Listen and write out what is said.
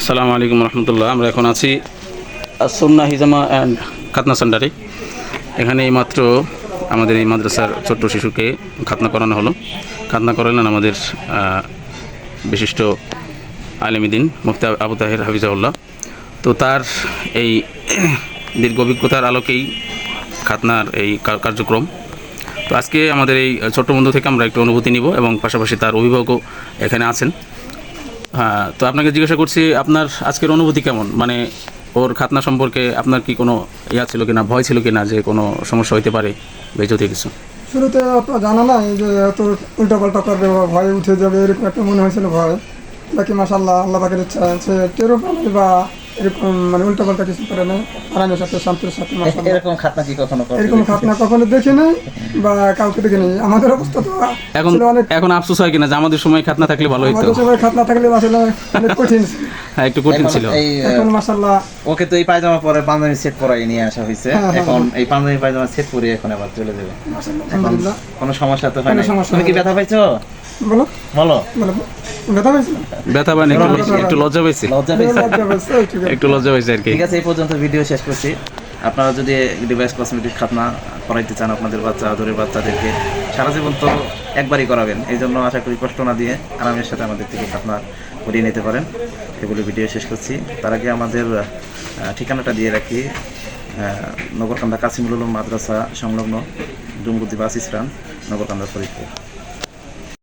আসসালামু আলাইকুম রহমতুল্লাহ। আমরা এখন আছি সন্না হিজামা অ্যান্ড খাতনা সেন্টারে। এখানে এই মাত্র আমাদের এই মাদ্রাসার ছোট্ট শিশুকে খাতনা করানো হলো। খাতনা করালেন আমাদের বিশিষ্ট আলমীদিন মুফতি আবু তাহের হাফিজাউল্লাহ তো তার এই দীর্ঘ অভিজ্ঞতার আলোকেই খাতনার এই কার্যক্রম। তো আজকে আমাদের এই ছোট্ট বন্ধু থেকে আমরা একটু অনুভূতি নিব এবং পাশাপাশি তার অভিভাবকও এখানে আছেন। হ্যাঁ তো আপনাকে জিজ্ঞাসা করছি, আপনার আজকের অনুভূতি কেমন? মানে ওর খাতনা সম্পর্কে আপনার কি কোনো ইয়া ছিল কিনা, ভয় ছিল কিনা যে কোনো সমস্যা হইতে পারে বেজতে কিছু? শুরুতে জানা নাই যে এত উল্টা পাল্টা করবে বা ভয় উঠে যাবে, এরকম একটা মনে হয়েছিল ভয়। বাকি মাসাল্লাহ আল্লাহ পাকের ইচ্ছা আছে টেরো বা এরকম মানে উল্টাপাল্টা কিছু করে না। আরামের সাথে শান্তির সাথে এরকম খাতনা কি কখনো এরকম খাতনা কখনো দেখি নাই বা কাউকে দেখি নাই। আমাদের অবস্থা তো এখন এখন আফসোস হয় কিনা? যে আমাদের সময় খাতনা থাকলে ভালো হইতো। আমাদের সময় খাতনা থাকলে আসলে অনেক কঠিন। হ্যাঁ একটু কঠিন ছিল। এখন মাসাল্লাহ ওকে তো এই পায়জামা পরে পাঞ্জাবি সেট পরাই নিয়ে আসা হয়েছে হ্যাঁ, হ্যাঁ, এখন এই পাঞ্জাবি পায়জামা সেট পরে এখন আবার চলে যাবে। কোনো সমস্যা তো হয় না সমস্যা তুমি কি। ব্যথা পাইছো? বলো। বলো। বলো। ব্যথা হয়েছিল ব্যথা পান একটু একটু লজ্জা পাইছি। লজ্জা পেয়েছ লজ্জা পেয়েছে, এইটুকু। একটু লজ্জা পাইছি আর কি। ঠিক আছে এই পর্যন্ত ভিডিও শেষ করছি। আপনারা যদি ডিভাইস কসমেটিক খাতনা করাইতে চান আপনাদের বাচ্চা আদরের বাচ্চাদেরকে সারা জীবন তো একবারই করাবেন। এই জন্য আশা করি কষ্ট না দিয়ে আরামের সাথে আমাদের থেকে খাতনা করিয়ে নিতে পারেন। এগুলো ভিডিও শেষ করছি। তার আগে আমাদের ঠিকানাটা দিয়ে রাখি। আহ, নগরকান্দা কাসিমুল মাদ্রাসা সংলগ্ন ডুমগুদি বাস ইসরান নগরকান্দা ফরিদপুর।